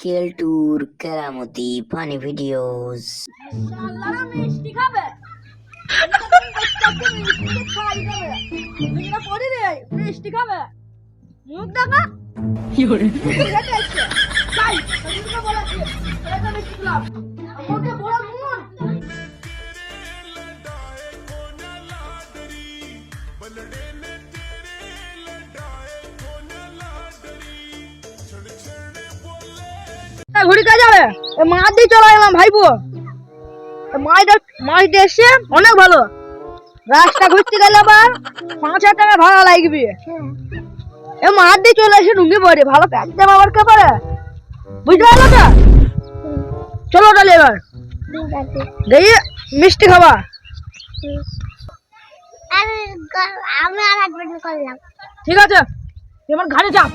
কেলটুর কেরামতি funny videos মিষ্টি খাবে। মিষ্টি খাবে। মুখ দেখা? ঘুরি যাবে? মাছ দিয়ে চলো এলাম ভাইবো মাছটা মাছটা এসছে, অনেক ভালো। রাস্তা ঘুরতে গেলে আবার পাঁচ হাজার টাকা ভাড়া লাগবে। এ মাছ দিয়ে চলে এসে ঢুকে পড়ে, ভালো প্যাক দেবে আবার কে পারে। বুঝতে পারল তো? চলো তাহলে এবার। দেখি মিষ্টি খাবা। ঠিক আছে আমার ঘাড়ে চাপ।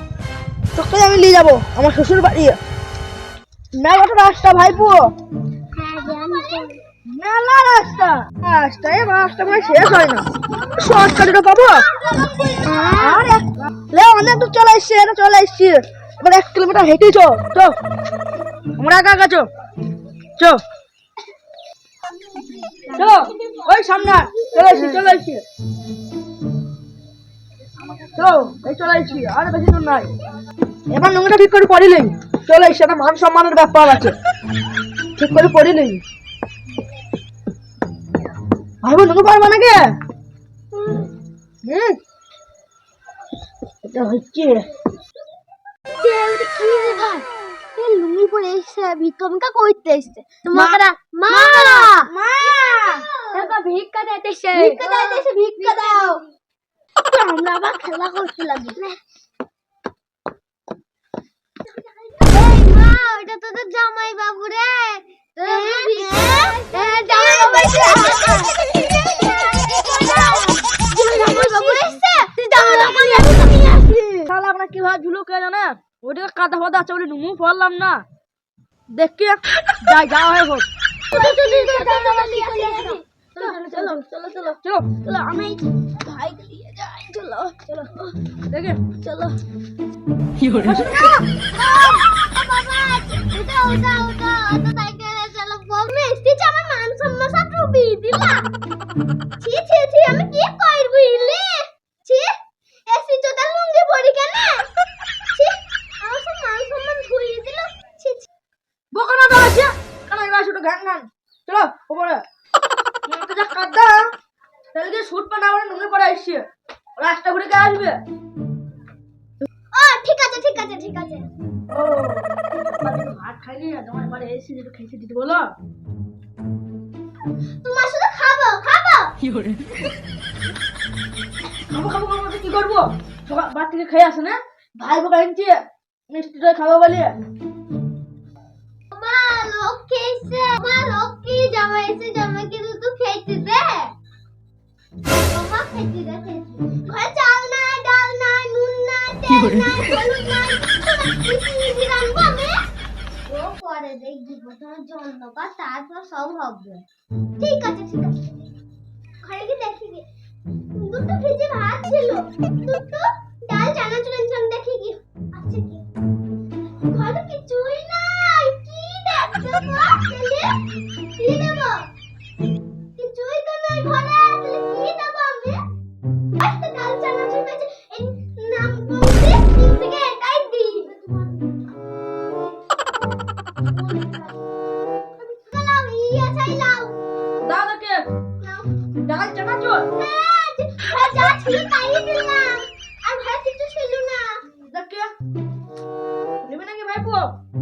তোকে আমি নিয়ে যাব, আমার শ্বশুর বাড়ি মেলাটা রাস্তা, ভাইপো। মেলা রাস্তা। রাস্তা এ রাস্তা মানে শেষ হয় না। শর্টকাটটা পাবো? লে, অনেক দূর চলে এসছি এটা চলে এসছি। এবার এক কিলোমিটার হেঁটে চো চো আমরা একা একা চো চো চো ওই সামনে চলে এসছি চলে এসছি। চো এই চলে এসছি। আর বেশি দূর নাই। এবার নোংরা ঠিক করে পড়িলেই। চলে একটা মান সম্মানের ব্যাপার আছে। ঠিক করে পড়িলেই ভাইবো নোংরা পারব নাকি হুম? এটা হচ্ছে কি? রে ভাই লুঙ্গি পরে এসছে ভিক্ষমিকা করতে এসছে মা মা ভিক্ষা দিতেছে ভিক্ষা ভিক্ষা দাও। আমরা আবার খেলা করতে লাগি এই মা ওটা তোদের জামাই বাবু রে জামাই বাবু জামাই বাবু এসছে জামাই বাবু নিয়ে আসি তাহলে আপনার কীভাবে ঝুলো কে জানে কাদা ফাদা আছে বলে নুমু পড়লাম না দেখি যাই যাওয়া হয় হোক চলো চলো চলো চলো চলো আমি ভাই দিয়ে যাই চলো চলো। দেখে চলো। আমি কি করব ইলে? ছি এসি তো তার লুঙ্গি পরি কেন? ছি আমার সব মান সম্মান ধুই দিল। ছি ছি। বোকানা তো আছে কানা এবার ছোট গান গান চলো উপরে আমাকে যা কাদা। তাহলে কি শুট পানা আমরা নুনে পড়ে আসছে রাস্তা ঘুরে কে আসবে। ও ঠিক আছে ঠিক আছে ঠিক আছে। ও ভাত খাইনি তোমার বাড়ি এসে যেটা খেয়েছে দিতে বলো। তোমার শুধু খাব খাব। খাব খাব খাব তো কি করব? বাদ থেকে খেয়ে আসে না? ভাই বোকা আনছি মিষ্টিটা খাব বলে। মা লক্ষ্মী এসে মা লক্ষ্মী জামাই এসে জামাইকে দুটো খেতে দে মামা পরে দেখবি প্রথমে জন্য বা তারপর সব হবে ঠিক আছে ঠিক আছে ঘরে দেখি। দুটো ভিজে ভাত ছিল। দুটো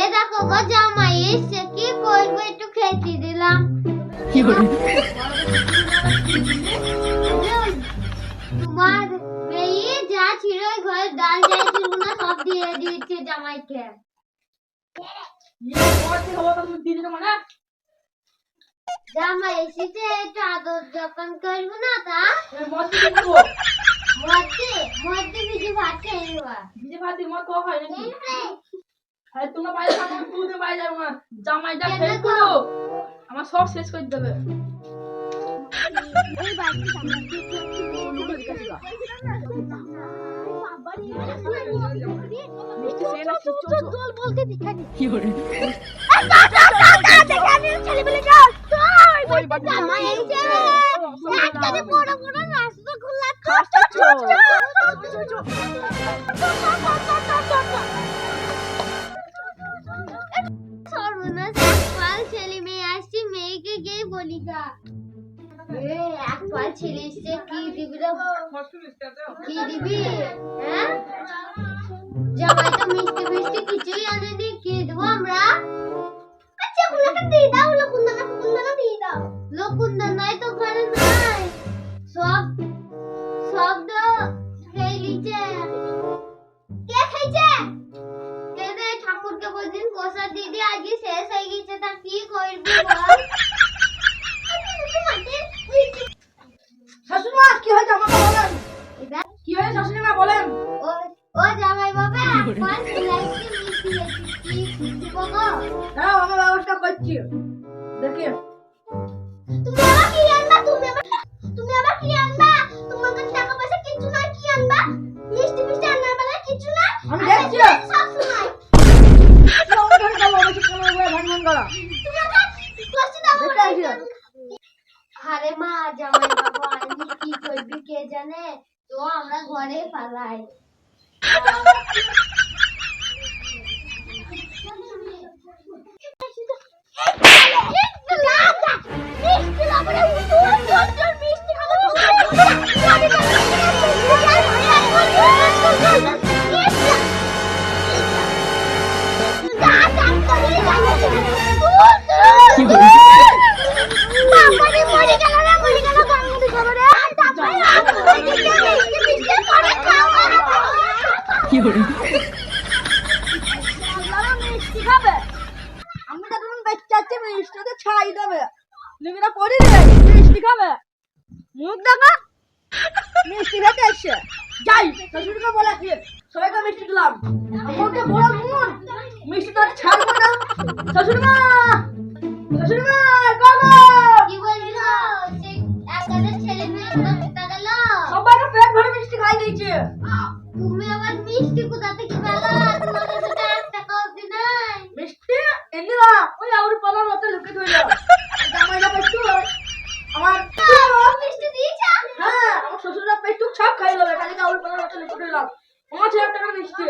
এ দেখো জামাই, এসে কি করব? একটু খেতে দিলাম। তোমার মেয়ে যা ছিল ঘরে ডাল না সব দিয়ে দিয়েছে জামাইকে। জামাই এসেছে একটু আদর যখন করব না তা? মদ দিয়ে মধ্যে মধ্যে কিছু ভাত খেয়ে নেবা ভিজে ভাত দিয়ে মদ হয় নাকি? হ্যাঁ তোমরা বাইরে থাকো তুমি বাইরে যাব না। জামাইটা ফেল করো আমার সব শেষ করে দেবে। ওই বলতে দিখানি। বড় বড় রসগোল্লা সর্বনাশ একপাল ছেলে মেয়ে আসছে মেয়েকে গিয়ে বলি গা এ, একপাল ছেলে এসছে কি হ্যাঁ? তো মিষ্টি মিষ্টি কিছুই আনেনি কি দেবো আমরা? আচ্ছা দিয়ে দাও দাও লকুন্দনাই তো ঘরে নাই সব সব তো খেয়ে কে খেয়েছে কে রে ঠাকুরকে বলদিন প্রসাদ দিদি আজকে শেষ হয়ে গেছে তা কি করবি বল শাশুড়িমা কি হয়েছে আমাকে বলেন কি হয়েছে শাশুড়িমা বলেন ও ও জামাই বাবা একবার সিলাইতে মিষ্টি রেখেছি কি দিব হ্যাঁ আমার ব্যবস্থা করছি। দেখি। আরে মা জামাই বাবা আমি কি করবি কে জানে? তো আমরা ঘরে পালাই। খাবে মুখ দেখা? মিষ্টি খেতে এসছে। যাই শাশুড়িকে বলে কি সবাইকে মিষ্টি দিলাম। আমাকে বড় মন মিষ্টি তো ছাড়বো না। শাশুড়িমা! শাশুড়িমা কাকা কি বলছিল সে একাদের ছেলে মেয়ে কোথা গেল? সবাইকে পেট ভরে মিষ্টি খাই দিয়েছে। তুমি আবার মিষ্টি কোথা থেকে পেলা? তোমার কাছে তো এক টাকা অব্দি নাই। মিষ্টি? এনে না ওই আউর পালার মতো লুকে ধরল জামাইটা পেটু আমার মিষ্টি দিয়েছ হ্যাঁ আমার শ্বশুররা পেটু সব খাই মতো পাঁচ হাজার টাকা মিষ্টি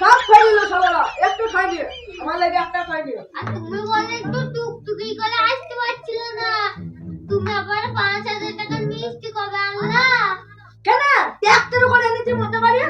সব খাই দিল সবারা একটু খাইনি আমার লাগে একটা খাইনি আর তুমি বলে একটু টুকটুকি করে আসতে পারছিল না। তুমি আবার পাঁচ হাজার টাকার মিষ্টি কবে আনলা? কেন? একটার করে এনেছি মধ্যে বাড়ি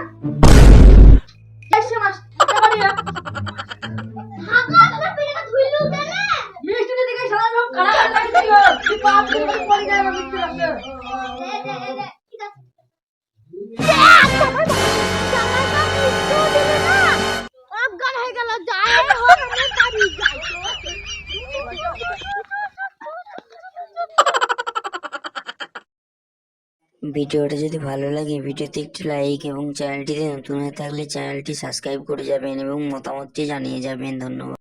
ভিডিওটা যদি ভালো লাগে, ভিডিওতে একটি লাইক এবং চ্যানেলটিতে নতুন হয়ে থাকলে চ্যানেলটি সাবস্ক্রাইব করে যাবেন এবং মতামতটি জানিয়ে যাবেন। ধন্যবাদ।